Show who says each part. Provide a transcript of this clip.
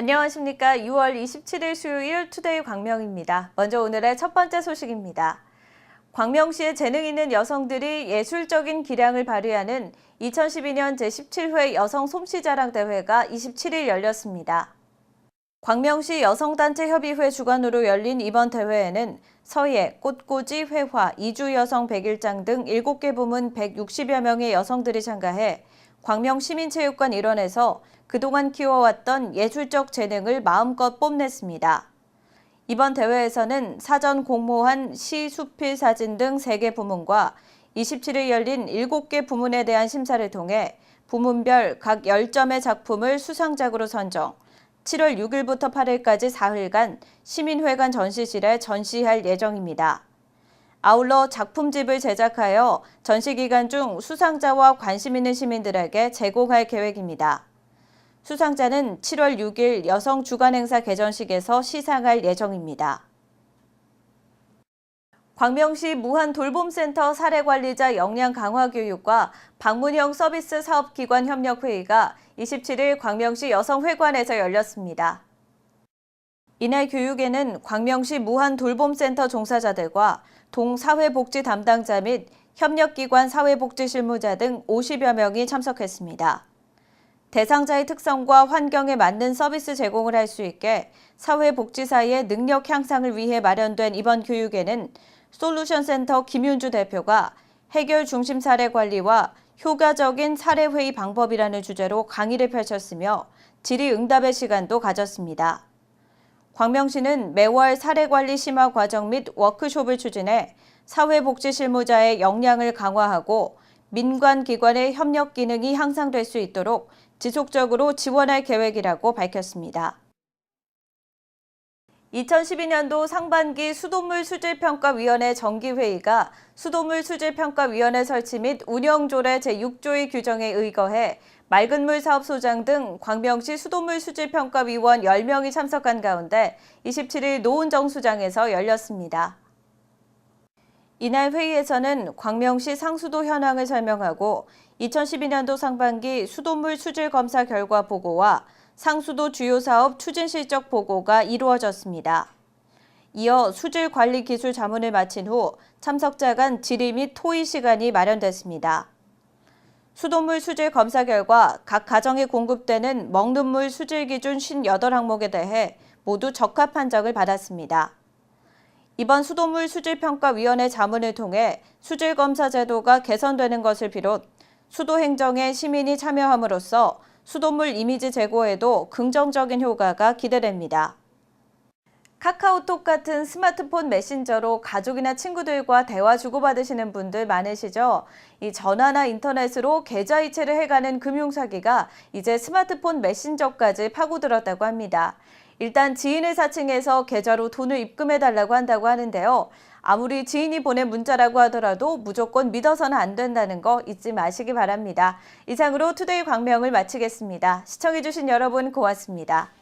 Speaker 1: 안녕하십니까. 6월 27일 수요일 투데이 광명입니다. 먼저 오늘의 첫 번째 소식입니다. 광명시의 재능 있는 여성들이 예술적인 기량을 발휘하는 2012년 제17회 여성 솜씨자랑 대회가 27일 열렸습니다. 광명시 여성단체협의회 주관으로 열린 이번 대회에는 서예, 꽃꽂이, 회화, 이주 여성 101장 등 7개 부문 160여 명의 여성들이 참가해 광명시민체육관 일원에서 그동안 키워왔던 예술적 재능을 마음껏 뽐냈습니다. 이번 대회에서는 사전 공모한 시, 수필, 사진 등 3개 부문과 27일 열린 7개 부문에 대한 심사를 통해 부문별 각 10점의 작품을 수상작으로 선정, 7월 6일부터 8일까지 4일간 시민회관 전시실에 전시할 예정입니다. 아울러 작품집을 제작하여 전시 기간 중 수상자와 관심 있는 시민들에게 제공할 계획입니다. 수상자는 7월 6일 여성 주간 행사 개전식에서 시상할 예정입니다. 광명시 무한 돌봄센터 사례관리자 역량 강화 교육과 방문형 서비스 사업기관 협력회의가 27일 광명시 여성회관에서 열렸습니다. 이날 교육에는 광명시 무한 돌봄센터 종사자들과 동사회복지 담당자 및 협력기관 사회복지 실무자 등 50여 명이 참석했습니다. 대상자의 특성과 환경에 맞는 서비스 제공을 할 수 있게 사회복지사의 능력 향상을 위해 마련된 이번 교육에는 솔루션센터 김윤주 대표가 해결 중심 사례 관리와 효과적인 사례 회의 방법이라는 주제로 강의를 펼쳤으며 질의응답의 시간도 가졌습니다. 광명시는 매월 사례관리 심화 과정 및 워크숍을 추진해 사회복지 실무자의 역량을 강화하고 민관 기관의 협력 기능이 향상될 수 있도록 지속적으로 지원할 계획이라고 밝혔습니다. 2012년도 상반기 수돗물 수질평가위원회 정기회의가 수돗물 수질평가위원회 설치 및 운영조례 제6조의 규정에 의거해 맑은 물 사업 소장 등 광명시 수돗물 수질평가위원 10명이 참석한 가운데 27일 노은정 수장에서 열렸습니다. 이날 회의에서는 광명시 상수도 현황을 설명하고 2012년도 상반기 수돗물 수질 검사 결과 보고와 상수도 주요 사업 추진 실적 보고가 이루어졌습니다. 이어 수질 관리 기술 자문을 마친 후 참석자 간 질의 및 토의 시간이 마련됐습니다. 수돗물 수질 검사 결과 각 가정에 공급되는 먹는 물 수질 기준 58항목에 대해 모두 적합 판정을 받았습니다. 이번 수돗물 수질평가위원회 자문을 통해 수질검사 제도가 개선되는 것을 비롯 수도 행정에 시민이 참여함으로써 수돗물 이미지 제고에도 긍정적인 효과가 기대됩니다. 카카오톡 같은 스마트폰 메신저로 가족이나 친구들과 대화 주고받으시는 분들 많으시죠? 이 전화나 인터넷으로 계좌 이체를 해가는 금융사기가 이제 스마트폰 메신저까지 파고들었다고 합니다. 일단 지인을 사칭해서 계좌로 돈을 입금해달라고 한다고 하는데요. 아무리 지인이 보낸 문자라고 하더라도 무조건 믿어서는 안 된다는 거 잊지 마시기 바랍니다. 이상으로 투데이 광명을 마치겠습니다. 시청해주신 여러분 고맙습니다.